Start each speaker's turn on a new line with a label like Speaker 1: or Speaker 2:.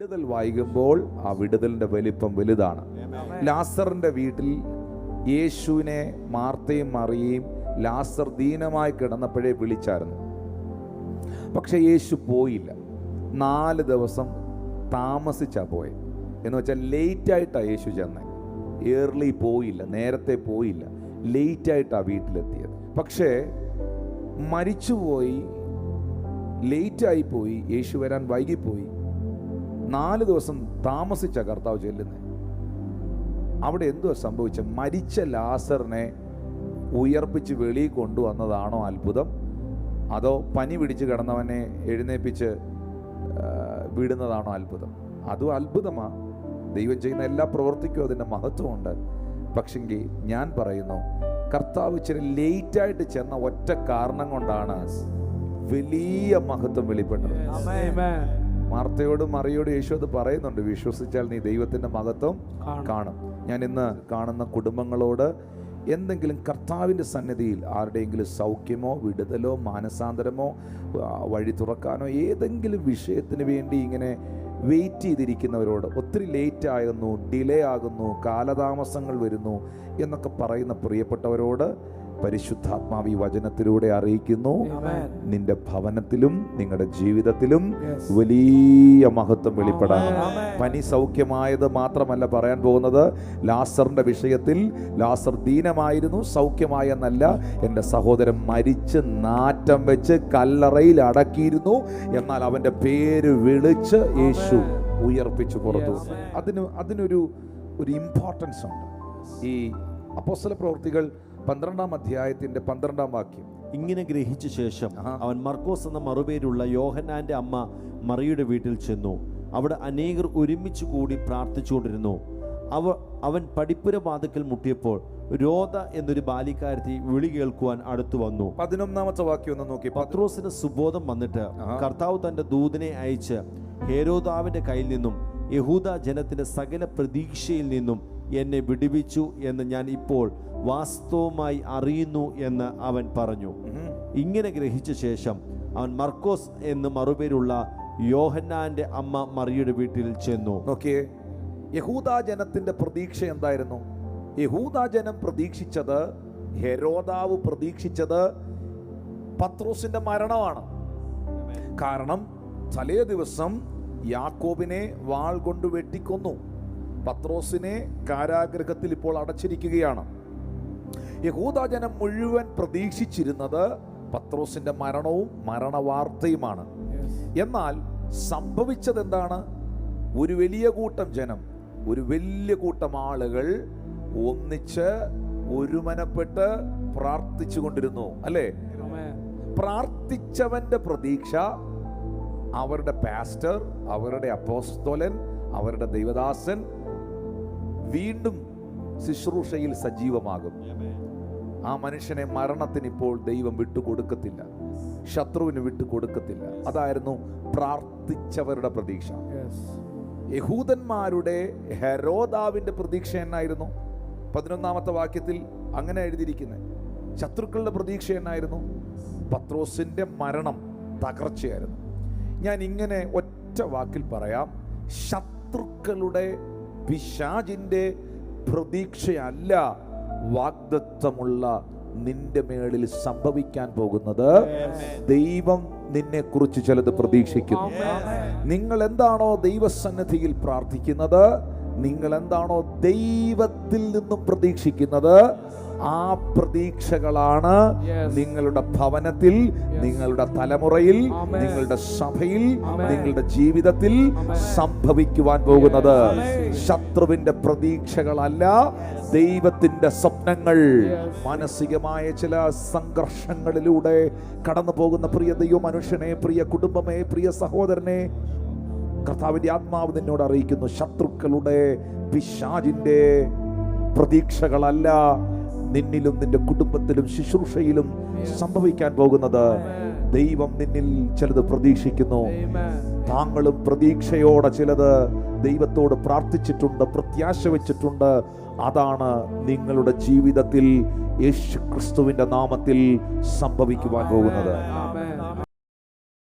Speaker 1: വിടുതൽ വായിക്കുമ്പോൾ ആ വിടുതലിന്റെ വലിപ്പം വലുതാണ്. ലാസറിന്റെ വീട്ടിൽ യേശുവിനെ മാർത്തയും മറിയയും ലാസർ ദീനമായി കിടന്നപ്പോഴേ വിളിച്ചായിരുന്നു. പക്ഷെ യേശു പോയില്ല. നാല് ദിവസം താമസിച്ചാ പോയെ. എന്ന് വെച്ചാൽ ലേറ്റായിട്ടാണ് യേശു ചെന്നത് ഏർലി പോയില്ല നേരത്തെ പോയില്ല. ലേറ്റായിട്ടാണ് വീട്ടിലെത്തിയത്. പക്ഷേ മരിച്ചുപോയി ലേറ്റായി പോയി യേശു വരാൻ വൈകിപ്പോയി. നാല് ദിവസം താമസിച്ച കർത്താവ് ചെല്ലുന്നത് അവിടെ എന്തുവാ സംഭവിച്ച? മരിച്ച ലാസറിനെ ഉയർപ്പിച്ച് വെളിയിൽ കൊണ്ടുവന്നതാണോ അത്ഭുതം? അതോ പനി പിടിച്ച് കിടന്നവനെ എഴുന്നേപ്പിച്ച് വിടുന്നതാണോ അത്ഭുതം? അതും അത്ഭുതമാ. ദൈവം ചെയ്യുന്ന എല്ലാ പ്രവൃത്തിക്കും അതിന്റെ മഹത്വമുണ്ട്. പക്ഷെങ്കിൽ ഞാൻ പറയുന്നു കർത്താവ് ഇച്ചിരി ലേറ്റായിട്ട് ചെന്ന ഒറ്റ കാരണം കൊണ്ടാണ് വലിയ മഹത്വം വെളിപ്പെട്ടത്. മാർത്തയോടും മറിയോടും യേശു അത് പറയുന്നുണ്ട്. വിശ്വസിച്ചാൽ നീ ദൈവത്തിന്റെ മഹത്വം കാണും. ഞാൻ ഇന്ന് കാണുന്ന കുടുംബങ്ങളോട് എന്തെങ്കിലും കർത്താവിന്റെ സന്നിധിയിൽ ആരുടെയെങ്കിലും സൗഖ്യമോ വിടുതലോ മാനസാന്തരമോ വഴി തുറക്കാനോ ഏതെങ്കിലും വിഷയത്തിന് വേണ്ടി ഇങ്ങനെ വെയിറ്റ് ചെയ്തിരിക്കുന്നവരോട് ഒത്തിരി ലേറ്റ് ആകുന്നു ഡിലേ ആകുന്നു കാലതാമസങ്ങൾ വരുന്നു എന്നൊക്കെ പറയുന്ന പ്രിയപ്പെട്ടവരോട് പരിശുദ്ധാത്മാവ് ഈ വചനത്തിലൂടെ അറിയിക്കുന്നു. നിന്റെ ഭവനത്തിലും നിങ്ങളുടെ ജീവിതത്തിലും വലിയ മഹത്വം വെളിപ്പെടാൻ പനി സൗഖ്യമായത് മാത്രമല്ല പറയാൻ പോകുന്നത് ലാസറിന്റെ വിഷയത്തിൽ ലാസർ ദീനമായിരുന്നു സൗഖ്യമായെന്നല്ല എന്റെ സഹോദരൻ മരിച്ച് നാറ്റം വെച്ച് കല്ലറയിൽ അടക്കിയിരുന്നു. എന്നാൽ അവന്റെ പേര് വിളിച്ച് യേശു ഉയർപ്പിച്ചു പുറത്തു. അതിന് അതിനൊരു ഒരു ഇമ്പോർട്ടൻസ് ഉണ്ട്. ഈ അപ്പോസ്തല പ്രവൃത്തികൾ പന്ത്രണ്ടാം അധ്യായത്തിന്റെ പന്ത്രണ്ടാം വാക്യം.
Speaker 2: ഇങ്ങനെ ഗ്രഹിച്ച ശേഷം അവൻ മർക്കോസ് എന്ന മറുപേരുള്ള യോഹന്നാന്റെ അമ്മ മറിയുടെ വീട്ടിൽ ചെന്നു. അവിടെ അനേകർ ഒരുമിച്ച് കൂടി പ്രാർത്ഥിച്ചുകൊണ്ടിരുന്നു. അവ അവൻ പടിപ്പുര വാതുക്കൽ മുട്ടിയപ്പോൾ രോധ എന്നൊരു ബാലിക്കാരത്തി വിളി കേൾക്കുവാൻ അടുത്തു വന്നു.
Speaker 1: പതിനൊന്നാമത്തെ വാക്യം ഒന്ന് നോക്കി.
Speaker 2: പത്രോസിന് സുബോധം വന്നിട്ട് കർത്താവ് തന്റെ ദൂതനെ അയച്ച് ഹേരോദാവിന്റെ കയ്യിൽ നിന്നും യഹൂദ ജനത്തിന്റെ സകല പ്രതീക്ഷയിൽ നിന്നും എന്നെ വിടുവിച്ചു എന്ന് ഞാൻ ഇപ്പോൾ വാസ്തവമായി അറിയുന്നു എന്ന് അവൻ പറഞ്ഞു. ഇങ്ങനെ ഗ്രഹിച്ച ശേഷം അവൻ മർക്കോസ് എന്ന് മറുപേരുള്ള യോഹന്നാന്റെ അമ്മ മറിയുടെ വീട്ടിൽ ചെന്നു.
Speaker 1: നോക്കിയേ യഹൂദാ ജനത്തിന്റെ പ്രതീക്ഷ എന്തായിരുന്നു? യഹൂദാ ജനം പ്രതീക്ഷിച്ചത് ഹെരോദാവ് പ്രതീക്ഷിച്ചത് പത്രോസിന്റെ മരണമാണ്. കാരണം തലേ ദിവസം യാക്കോബിനെ വാൾ കൊണ്ട് വെട്ടിക്കൊന്നു. പത്രോസിനെ കാരാഗ്രഹത്തിൽ ഇപ്പോൾ അടച്ചിരിക്കുകയാണ്. യഹൂദാജനം മുഴുവൻ പ്രതീക്ഷിച്ചിരുന്നത് പത്രോസിന്റെ മരണവും മരണവാർത്തയുമാണ്. എന്നാൽ സംഭവിച്ചത് എന്താണ് ഒരു വലിയ കൂട്ടം ജനം ഒരു വലിയ കൂട്ടം ആളുകൾ ഒന്നിച്ച് ഒരുമനപ്പെട്ട് പ്രാർത്ഥിച്ചു കൊണ്ടിരുന്നു അല്ലേ പ്രാർത്ഥിച്ചവന്റെ പ്രതീക്ഷ അവരുടെ പാസ്റ്റർ അവരുടെ അപ്പോസ്തോലൻ അവരുടെ ദൈവദാസൻ വീണ്ടും ശുശ്രൂഷയിൽ സജീവമാകും ആ മനുഷ്യനെ മരണത്തിന് ഇപ്പോൾ ദൈവം വിട്ടുകൊടുക്കത്തില്ല. ശത്രുവിന് വിട്ടുകൊടുക്കത്തില്ല. അതായിരുന്നു പ്രാർത്ഥിച്ചവരുടെ പ്രതീക്ഷ. യഹൂദന്മാരുടെ ഹെരോദാവിന്റെ പ്രതീക്ഷ എന്നായിരുന്നു. പതിനൊന്നാമത്തെ വാക്യത്തിൽ അങ്ങനെ എഴുതിയിരിക്കുന്നത്. ശത്രുക്കളുടെ പ്രതീക്ഷ എന്നായിരുന്നു. പത്രോസിന്റെ മരണം തകർച്ചയായിരുന്നു. ഞാൻ ഇങ്ങനെ ഒറ്റ വാക്കിൽ പറയാം. ശത്രുക്കളുടെ പിശാചിന്റെ പ്രതീക്ഷയല്ല വാഗ്ദത്വമുള്ള നിന്റെ മേളിൽ സംഭവിക്കാൻ പോകുന്നത്. ദൈവം നിന്നെ കുറിച്ച് ചിലത് പ്രതീക്ഷിക്കുന്നു നിങ്ങൾ എന്താണോ ദൈവസന്നിധിയിൽ പ്രാർത്ഥിക്കുന്നത് നിങ്ങൾ എന്താണോ ദൈവത്തിൽ നിന്നും പ്രതീക്ഷിക്കുന്നത് ആ പ്രതീക്ഷകളാണ് നിങ്ങളുടെ ഭവനത്തിൽ നിങ്ങളുടെ തലമുറയിൽ നിങ്ങളുടെ സഭയിൽ നിങ്ങളുടെ ജീവിതത്തിൽ സംഭവിക്കുവാൻ പോകുന്നത്. ശത്രുവിന്റെ പ്രതീക്ഷകളല്ല ദൈവത്തിന്റെ സ്വപ്നങ്ങൾ. മാനസികമായ ചില സംഘർഷങ്ങളിലൂടെ കടന്നു പോകുന്ന പ്രിയ ദൈവ മനുഷ്യനെ പ്രിയ കുടുംബമേ പ്രിയ സഹോദരനെ കർത്താവിന്റെ ആത്മാവ് നിന്നോട് അറിയിക്കുന്നു. ശത്രുക്കളുടെ പിശാജിന്റെ പ്രതീക്ഷകളല്ല നിന്നിലും നിന്റെ കുടുംബത്തിലും ശുശ്രൂഷയിലും സംഭവിക്കാൻ പോകുന്നത് ദൈവം നിന്നിൽ ചിലത് പ്രതീക്ഷിക്കുന്നു. താങ്കളും പ്രതീക്ഷയോടെ ചിലത് ദൈവത്തോട് പ്രാർത്ഥിച്ചിട്ടുണ്ട് പ്രത്യാശ വെച്ചിട്ടുണ്ട്. അതാണ് നിങ്ങളുടെ ജീവിതത്തിൽ യേശു ക്രിസ്തുവിന്റെ നാമത്തിൽ സംഭവിക്കുവാൻ പോകുന്നത്.